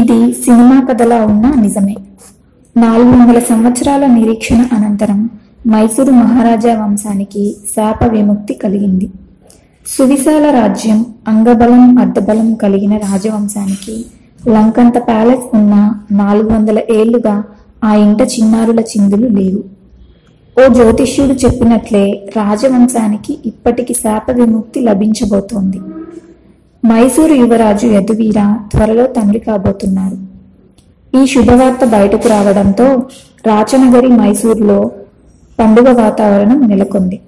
ఇది సినిమా కథలా ఉన్న నిజమే. నాలుగు వందల సంవత్సరాల నిరీక్షణ అనంతరం మైసూరు మహారాజా వంశానికి శాప విముక్తి కలిగింది. సువిశాల రాజ్యం అంగబలం అర్ధబలం కలిగిన రాజవంశానికి లంకంత ప్యాలెస్ ఉన్న నాలుగు వందల ఏళ్ళుగా ఆ ఇంట చిన్నారుల చిందులు లేవు. ఓ జ్యోతిష్యుడు చెప్పినట్లే రాజవంశానికి ఇప్పటికి శాప విముక్తి లభించబోతోంది. మైసూరు యువరాజు యదువీర త్వరలో తండ్రి కాబోతున్నారు. ఈ శుభవార్త బయటకు రావడంతో రాచనగరి మైసూరులో పండుగ వాతావరణం నెలకొంది.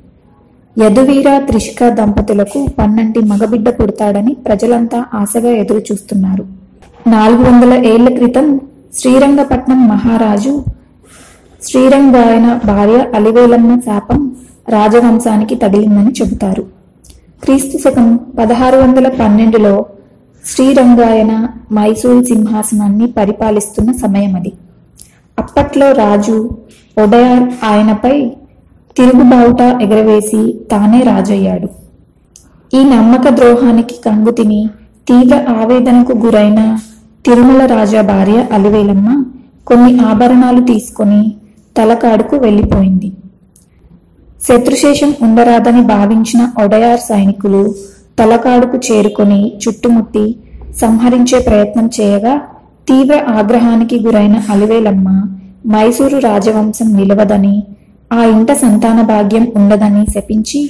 యదువీర త్రిషిక దంపతులకు పన్నంటి మగబిడ్డ పుడతాడని ప్రజలంతా ఆశగా ఎదురు చూస్తున్నారు నాలుగు వందల ఏళ్ళ క్రితం శ్రీరంగపట్నం మహారాజు శ్రీరంగాయన భార్య అలివేలమ్మ శాపం రాజవంశానికి తగిలిందని చెబుతారు. క్రీస్తు శకం పదహారు వందల పన్నెండులో శ్రీరంగాయన మైసూరు సింహాసనాన్ని పరిపాలిస్తున్న సమయమది. అప్పట్లో రాజు ఒడయార్ ఆయనపై తిరుగుబావుట ఎగరవేసి తానే రాజయ్యాడు. ఈ నమ్మక ద్రోహానికి కంగుతిని తీవ్ర ఆవేదనకు గురైన తిరుమల రాజా భార్య అలివేలమ్మ కొన్ని ఆభరణాలు తీసుకొని తలకాడుకు వెళ్ళిపోయింది. శత్రుశేషం ఉండరాదని భావించిన ఒడయార్ సైనికులు తలకాడుకు చేరుకొని చుట్టుముట్టి సంహరించే ప్రయత్నం చేయగా తీవ్ర ఆగ్రహానికి గురైన అలివేలమ్మ మైసూరు రాజవంశం నిలవదని ఆ ఇంట సంతాన భాగ్యం ఉండదని శపించి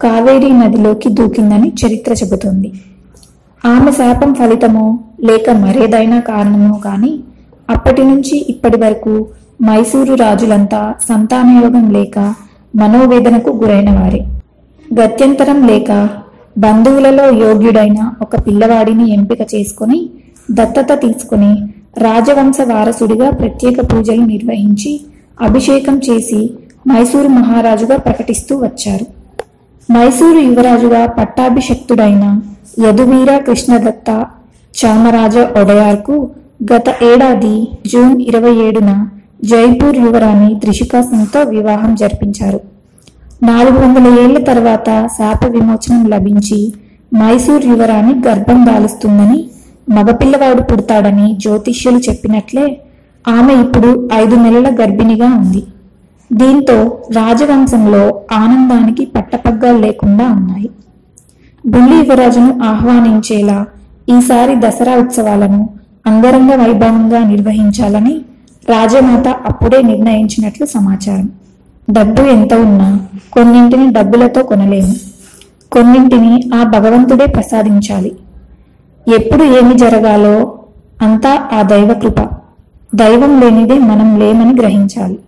కావేరీ నదిలోకి దూకిందని చరిత్ర చెబుతుంది. ఆమె శాపం ఫలితమో లేక మరేదైనా కారణమో కానీ అప్పటి నుంచి ఇప్పటి వరకు మైసూరు రాజులంతా సంతానయోగం లేక మనోవేదనకు గురైన వారే. గత్యంతరం లేక బంధువులలో యోగ్యుడైన ఒక పిల్లవాడిని ఎంపిక చేసుకొని దత్తత తీసుకుని రాజవంశ వారసుడిగా ప్రత్యేక పూజలు నిర్వహించి అభిషేకం చేసి మైసూరు మహారాజుగా ప్రకటిస్తూ వచ్చారు. మైసూరు యువరాజుగా పట్టాభిషక్తుడైన యదువీర కృష్ణదత్త చామరాజ ఒడయార్కు గత ఏడాది జూన్ ఇరవై ఏడున జైపూర్ యువరాణి త్రిషికా సింగ్తో వివాహం జరిపించారు. నాలుగు వందల ఏళ్ళ తర్వాత శాప విమోచనం లభించి మైసూర్ యువరాణి గర్భం దాలుస్తుందని మగపిల్లవాడు పుడతాడని జ్యోతిష్యులు చెప్పినట్లే ఆమె ఇప్పుడు ఐదు నెలల గర్భిణిగా ఉంది. దీంతో రాజవంశంలో ఆనందానికి పట్టపగ్గాలు లేకుండా ఉన్నాయి. బుల్లి యువరాజును ఆహ్వానించేలా ఈసారి దసరా ఉత్సవాలను అంగరంగ వైభవంగా నిర్వహించాలని రాజమాత అప్పుడే నిర్ణయించినట్లు సమాచారం. డబ్బు ఎంత ఉన్నా కొన్నింటిని డబ్బులతో కొనలేము. కొన్నింటిని ఆ భగవంతుడే ప్రసాదించాలి. ఎప్పుడు ఏమి జరగాలో అంతా ఆ దైవ కృప. దైవం లేనిదే మనం లేమని గ్రహించాలి.